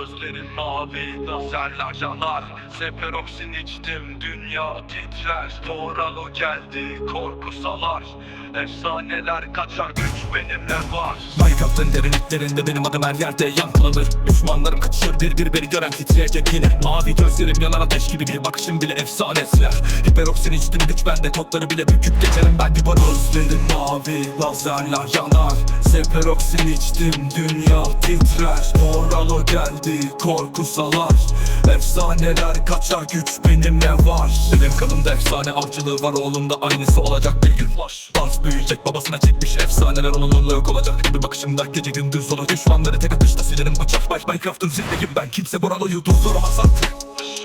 Gözlerin mavi lazerler yanar. Seferoksin içtim dünya titrer. Toralo geldi korku salar. Efsaneler kaçar güç benimle var. Minecraft'ın derinliklerinde benim adım her yerde yankılanır. Düşmanlarım kaçışır bir bir beni gören titreyecek yine. Mavi gözlerim yanar ateş gibi bir bakışım bile efsane siler. Hiperoksin içtim güç bende kodları bile büküp geçerim ben bir bana Gözlerim mavi lazerler yanar. Seferoksin içtim dünya titrer. Moralo geldi korku salar. Efsaneler kaçar güç benimle var. Benim kanımda efsane avcılığı var oğlumda aynısı olacak bir gün. Var Bars büyüyecek babasına çekmiş efsaneler onunla yok olacak. Bir bakışımda gece gündüz olur düşmanları tek atışta silerim. Açar Bak Minecraft'ın zillegim ben. Kimse Boralo'yu durduramaz artık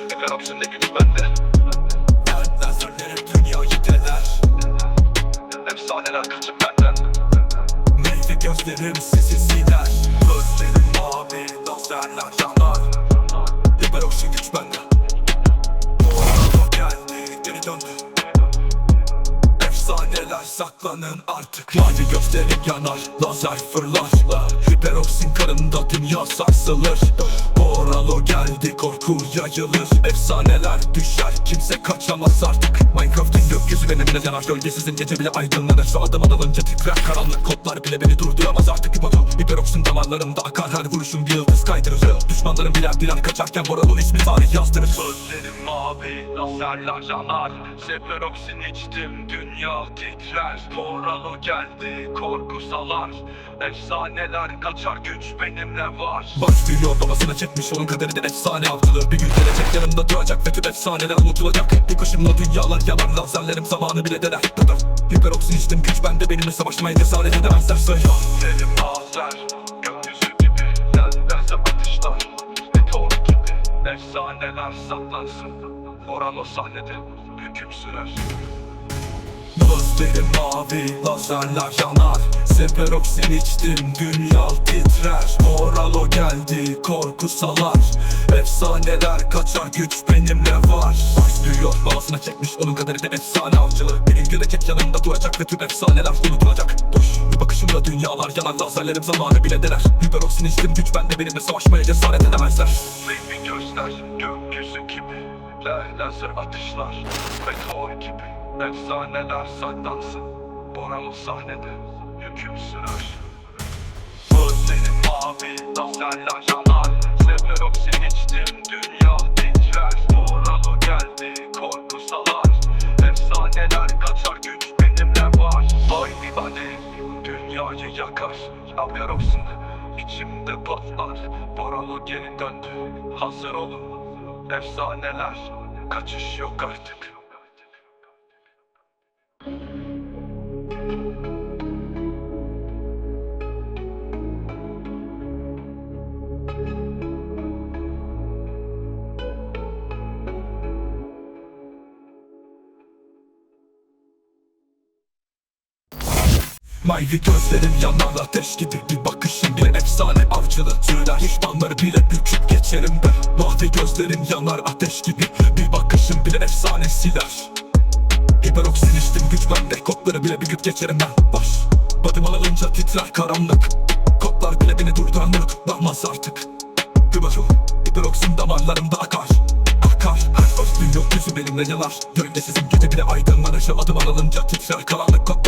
Seferoksin de güç bende Yerden sörlerim mavi lazerler yanar Hiperoksin güç bende Moralo geldi geri döndü Efsaneler saklanın artık Mavi gösterim yanar Lazer fırlar Hiperoksin karında dünya sarsılır Moralo geldi korku yayılır. Efsaneler düşer kimse kaçamaz artık. Minecraft'ın gökyüzü benimle yanar Gölgesizin gece bile aydınlanır. Şu adım alınca titrer karanlık Kodlar bile beni durduramaz artık. Hipoto Hiperoksin damarlarımda akar her vuruşun bir yıldız kaydırır. Düşmanlarım bilen bilen kaçarken Boralo ismi tarih yazdırır. Gözlerim mavi, lazerler yanar. Seferoksin içtim, dünya titrer. Moralo geldi, korku salar. Efsaneler kaçar, güç benimle var. Başlıyor babasına çekmiş onun kaderi de efsane. Avcılığı Bir gün gelecek yanımda duracak ve tüm efsaneler unutulacak. Bir kuşumla dünyalar yalar lazerlerim zamanı bile deler. Hiperoksin içtim güç bende benimle savaşmaya cesaret edemezler. Söyle Gözlerim lazer, Efsaneler saklansın Moralo sahnede, hüküm sürer. Gözlerim mavi lazerler yanar. Seferoksin içtim dünya titrer. Moralo geldi korku salar. Efsaneler kaçar güç benimle var. Başlıyor babasına çekmiş onun kaderi de efsane avcılığı Bir gün gelecek yanımda duracak ve tüm efsaneler unutulacak. Bir bakışımla dünyalar yanar lazerlerim zamanı bile deler. Hiperoksin içtim güç bende benimle savaşmaya cesaret edemezler Baby gözler, gökyüzü gibi. La- Lazer atışlar, meteor gibi. Efsaneler saklansın Boralı sahnede, hüküm sürer Gözlerim mavi, lazerler yanar. Seferoksin içtim, dünya titrer Boralı geldi, korku salar. Efsaneler kaçar, güç benimle var. Aynı body, dünyayı yakar. Aperoksin, içimde patlar. Boralı geri döndü, hazır olun. Efsaneler, kaçış yok artık Mavi gözlerim yanar ateş gibi bir bakışım bile efsane avcılığı tüyler. Düşmanları bile büküp geçerim ben. Mavi gözlerim yanar ateş gibi bir bakışım bile efsane siler. Hiperoksin içtim güç bende. Kodları bile büküp geçerim ben. Baş Badım alınca titrer karanlık. Kodlar bile beni durduran unutulmaz artık. Hübaru Hiperoksin damarlarımda akar. Akar. Her öftüğüm yok yüzü benimle yanar. Gölgesizim gece bile aydınlanır. Şu adım alınca titrer karanlık. Kodlar